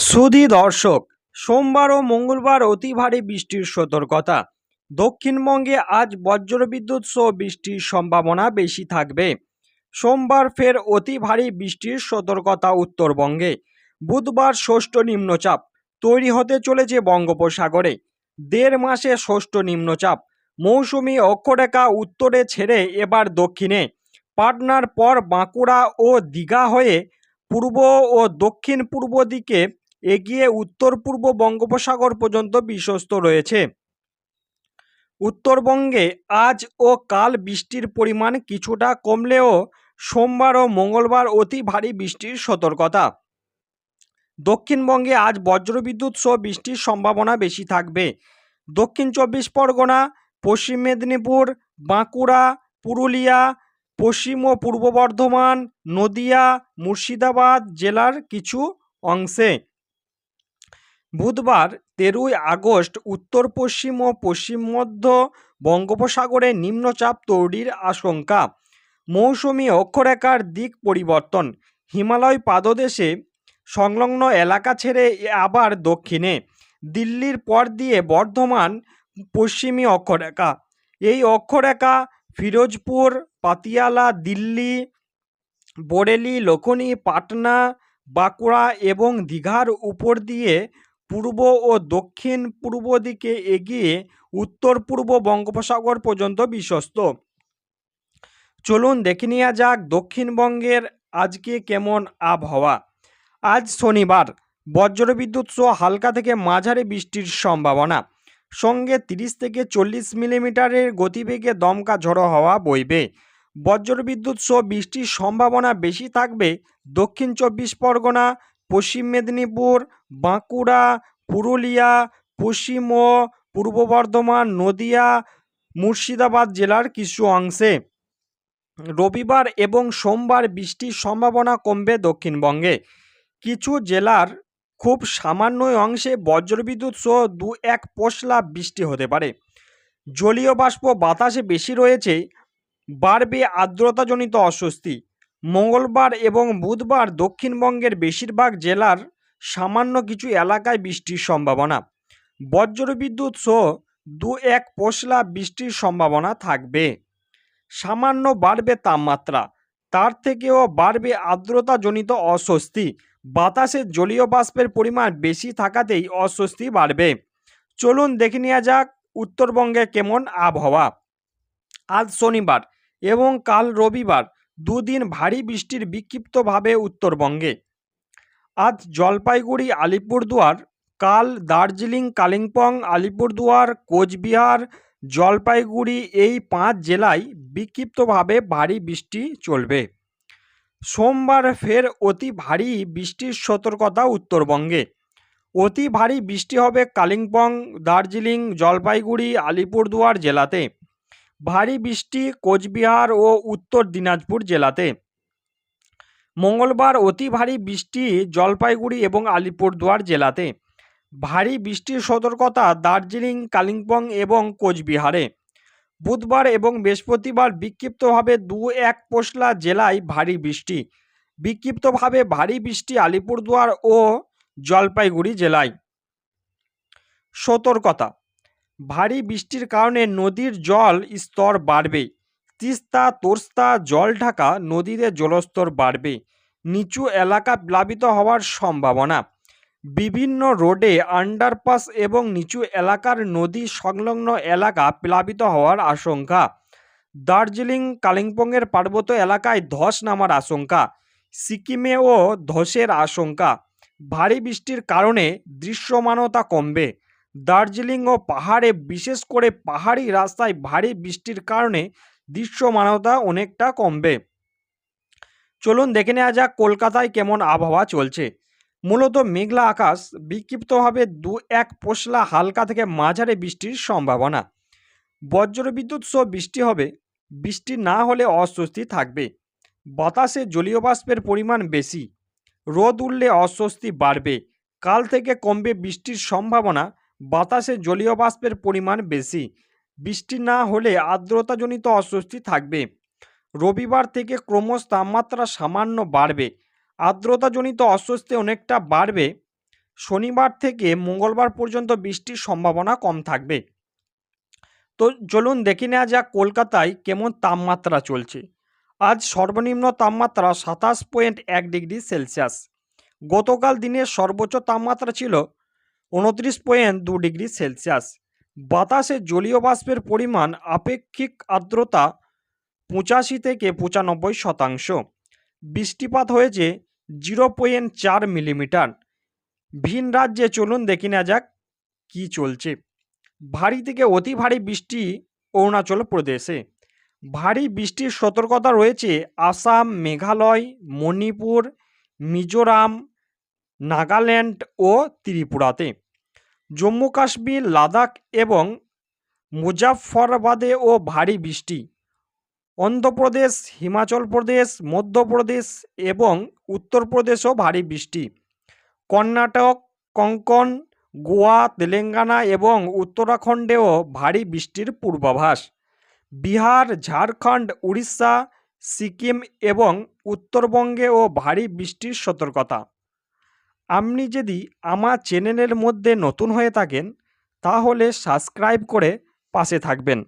সুধী দর্শক, সোমবার ও মঙ্গলবার অতি ভারী বৃষ্টির সতর্কতা। দক্ষিণবঙ্গে আজ বজ্রবিদ্যুৎ সহ বৃষ্টির সম্ভাবনা বেশি থাকবে। সোমবার ফের অতি ভারী বৃষ্টির সতর্কতা উত্তরবঙ্গে। বুধবার ষষ্ঠ নিম্নচাপ, তৈরি হতে চলেছে বঙ্গোপসাগরে। দেড় মাসে ষষ্ঠ নিম্নচাপ, মৌসুমি অক্ষরেখা উত্তরে ছেড়ে এবার দক্ষিণে। পাটনার পর বাঁকুড়া ও দীঘা হয়ে পূর্ব ও দক্ষিণ পূর্ব দিকে এগিয়ে উত্তর পূর্ব বঙ্গোপসাগর পর্যন্ত বিশ্বস্ত রয়েছে। উত্তরবঙ্গে আজ ও কাল বৃষ্টির পরিমাণ কিছুটা কমলেও সোমবার ও মঙ্গলবার অতি ভারী বৃষ্টির সতর্কতা। দক্ষিণবঙ্গে আজ বজ্রবিদ্যুৎ সহ বৃষ্টির সম্ভাবনা বেশি থাকবে। দক্ষিণ চব্বিশ পরগনা, পশ্চিম মেদিনীপুর, বাঁকুড়া, পুরুলিয়া, পশ্চিম ও পূর্ব বর্ধমান, নদিয়া, মুর্শিদাবাদ জেলার কিছু অংশে বুধবার তেরোই আগস্ট উত্তর পশ্চিম ও পশ্চিম মধ্য বঙ্গোপসাগরে নিম্নচাপ তৈরির আশঙ্কা। মৌসুমি অক্ষরেখার দিক পরিবর্তন। হিমালয় পাদদেশে সংলগ্ন এলাকা ছেড়ে আবার দক্ষিণে। দিল্লির পর দিয়ে বর্ধমান পশ্চিমী অক্ষরেখা। এই অক্ষরেখা ফিরোজপুর, পাতিয়ালা, দিল্লি, বরেলি, লখনি, পাটনা, বাঁকুড়া এবং দীঘার উপর দিয়ে পূর্ব ও দক্ষিণ পূর্ব দিকে এগিয়ে উত্তর পূর্ব বঙ্গোপসাগর পর্যন্ত বিশ্বস্ত। চলুন দেখে নেওয়া যাক দক্ষিণবঙ্গের আজকে কেমন আবহাওয়া। আজ শনিবার, বজ্রবিদ্যুৎ সহ হালকা থেকে মাঝারি বৃষ্টির সম্ভাবনা। সঙ্গে তিরিশ থেকে চল্লিশ মিলিমিটারের গতিবেগে দমকা ঝড়ো হাওয়া বইবে। বজ্রবিদ্যুৎ সহ বৃষ্টির সম্ভাবনা বেশি থাকবে দক্ষিণ চব্বিশ পরগনা পশ্চিম মেদিনীপুর, বাঁকুড়া, পুরুলিয়া, পশ্চিম ও পূর্ব বর্ধমান, নদিয়া, মুর্শিদাবাদ জেলার কিছু অংশে। রবিবার এবং সোমবার বৃষ্টির সম্ভাবনা কমবে দক্ষিণবঙ্গে। কিছু জেলার খুব সামান্য অংশে বজ্রবিদ্যুৎ সহ দু এক পশলা বৃষ্টি হতে পারে। জলীয় বাষ্প বাতাসে বেশি রয়েছে, বাড়বে আর্দ্রতাজনিত অস্বস্তি। মঙ্গলবার এবং বুধবার দক্ষিণবঙ্গের বেশিরভাগ জেলার সামান্য কিছু এলাকায় বৃষ্টির সম্ভাবনা। বজ্রবিদ্যুৎ সহ দু এক পশলা বৃষ্টির সম্ভাবনা থাকবে। সামান্য বাড়বে তাপমাত্রা। তার থেকেও বাড়বে আর্দ্রতাজনিত অস্বস্তি। বাতাসে জলীয় বাষ্পের পরিমাণ বেশি থাকাতেই অস্বস্তি বাড়বে। চলুন দেখে নেওয়া যাক উত্তরবঙ্গে কেমন আবহাওয়া। আজ শনিবার এবং কাল রবিবার দুদিন ভারী বৃষ্টির বিক্ষিপ্তভাবে উত্তরবঙ্গে। আজ জলপাইগুড়ি, আলিপুরদুয়ার, কাল দার্জিলিং, কালিম্পং, আলিপুরদুয়ার, কোচবিহার, জলপাইগুড়ি এই পাঁচ জেলায় বিক্ষিপ্তভাবে ভারী বৃষ্টি চলবে। সোমবার ফের অতি ভারী বৃষ্টির সতর্কতা উত্তরবঙ্গে। অতি ভারী বৃষ্টি হবে কালিম্পং, দার্জিলিং, জলপাইগুড়ি, আলিপুরদুয়ার জেলাতে। ভারী বৃষ্টি কোচবিহার ও উত্তর দিনাজপুর জেলাতে। মঙ্গলবার অতি ভারী বৃষ্টি জলপাইগুড়ি এবং আলিপুরদুয়ার জেলাতে। ভারী বৃষ্টির সতর্কতা দার্জিলিং, কালিম্পং এবং কোচবিহারে। বুধবার এবং বৃহস্পতিবার বিক্ষিপ্তভাবে দু এক পশলা জেলায় ভারী বৃষ্টি। বিক্ষিপ্তভাবে ভারী বৃষ্টি আলিপুরদুয়ার ও জলপাইগুড়ি জেলায়। সতর্কতা ভারী বৃষ্টির কারণে নদীর জল স্তর বাড়বে। তিস্তা, তোর্স্তা, জল ঢাকা নদীতে জলস্তর বাড়বে। নিচু এলাকা প্লাবিত হওয়ার সম্ভাবনা। বিভিন্ন রোডে আন্ডারপাস এবং নিচু এলাকার নদী সংলগ্ন এলাকা প্লাবিত হওয়ার আশঙ্কা। দার্জিলিং, কালিম্পংয়ের পার্বত্য এলাকায় ধস নামার আশঙ্কা। সিকিমেও ধসের আশঙ্কা। ভারী বৃষ্টির কারণে দৃশ্যমানতা কমবে। দার্জিলিং ও পাহাড়ে, বিশেষ করে পাহাড়ি রাস্তায় ভারী বৃষ্টির কারণে দৃশ্যমানতা অনেকটা কমবে। চলুন দেখে নেওয়া যাক কলকাতায় কেমন আবহাওয়া চলছে। মূলত মেঘলা আকাশ, বিক্ষিপ্তভাবে দু এক পশলা হালকা থেকে মাঝারি বৃষ্টির সম্ভাবনা। বজ্রবিদ্যুৎ সহ বৃষ্টি হবে, বৃষ্টি না হলে অস্বস্তি থাকবে। বাতাসে জলীয় বাষ্পের পরিমাণ বেশি। রোদ উঠলে অস্বস্তি বাড়বে। কাল থেকে কমবে বৃষ্টির সম্ভাবনা বাতাসে জলীয় বাষ্পের পরিমাণ বেশি। বৃষ্টি না হলে আর্দ্রতাজনিত অস্বস্তি থাকবে। রবিবার থেকে ক্রমশ তাপমাত্রা সামান্য বাড়বে। আর্দ্রতাজনিত অস্বস্তি অনেকটা বাড়বে। শনিবার থেকে মঙ্গলবার পর্যন্ত বৃষ্টির সম্ভাবনা কম থাকবে। তো চলুন দেখে নেওয়া যাক কলকাতায় কেমন তাপমাত্রা চলছে। আজ সর্বনিম্ন তাপমাত্রা সাতাশ পয়েন্ট এক ডিগ্রি সেলসিয়াস। গতকাল দিনের সর্বোচ্চ তাপমাত্রা ছিল উনত্রিশ পয়েন্ট দু ডিগ্রি সেলসিয়াস। বাতাসে জলীয় বাষ্পের পরিমাণ আপেক্ষিক আর্দ্রতা পঁচাশি থেকে পঁচানব্বই শতাংশ। বৃষ্টিপাত হয়েছে জিরো পয়েন্ট চার মিলিমিটার। ভিন রাজ্যে চলুন দেখি না যাক কী চলছে। ভারী থেকে অতি ভারী বৃষ্টি অরুণাচল প্রদেশে। ভারী বৃষ্টির সতর্কতা রয়েছে আসাম, মেঘালয়, মণিপুর, মিজোরাম, নাগাল্যান্ড ও ত্রিপুরাতে। জম্মু কাশ্মীর, লাদাখ এবং ও ভারী বৃষ্টি। অন্ধ্রপ্রদেশ, হিমাচল প্রদেশ, মধ্যপ্রদেশ এবং উত্তরপ্রদেশও ভারী বৃষ্টি। কর্ণাটক, কঙ্কন, গোয়া, তেলেঙ্গানা এবং উত্তরাখণ্ডেও ভারী বৃষ্টির পূর্বাভাস। বিহার, ঝাড়খণ্ড, উড়িষ্যা, সিকিম এবং উত্তরবঙ্গেও ভারী বৃষ্টির সতর্কতা। আপনি যদি আমার চ্যানেলের মধ্যে নতুন হয়ে থাকেন তাহলে সাবস্ক্রাইব করে পাশে থাকবেন।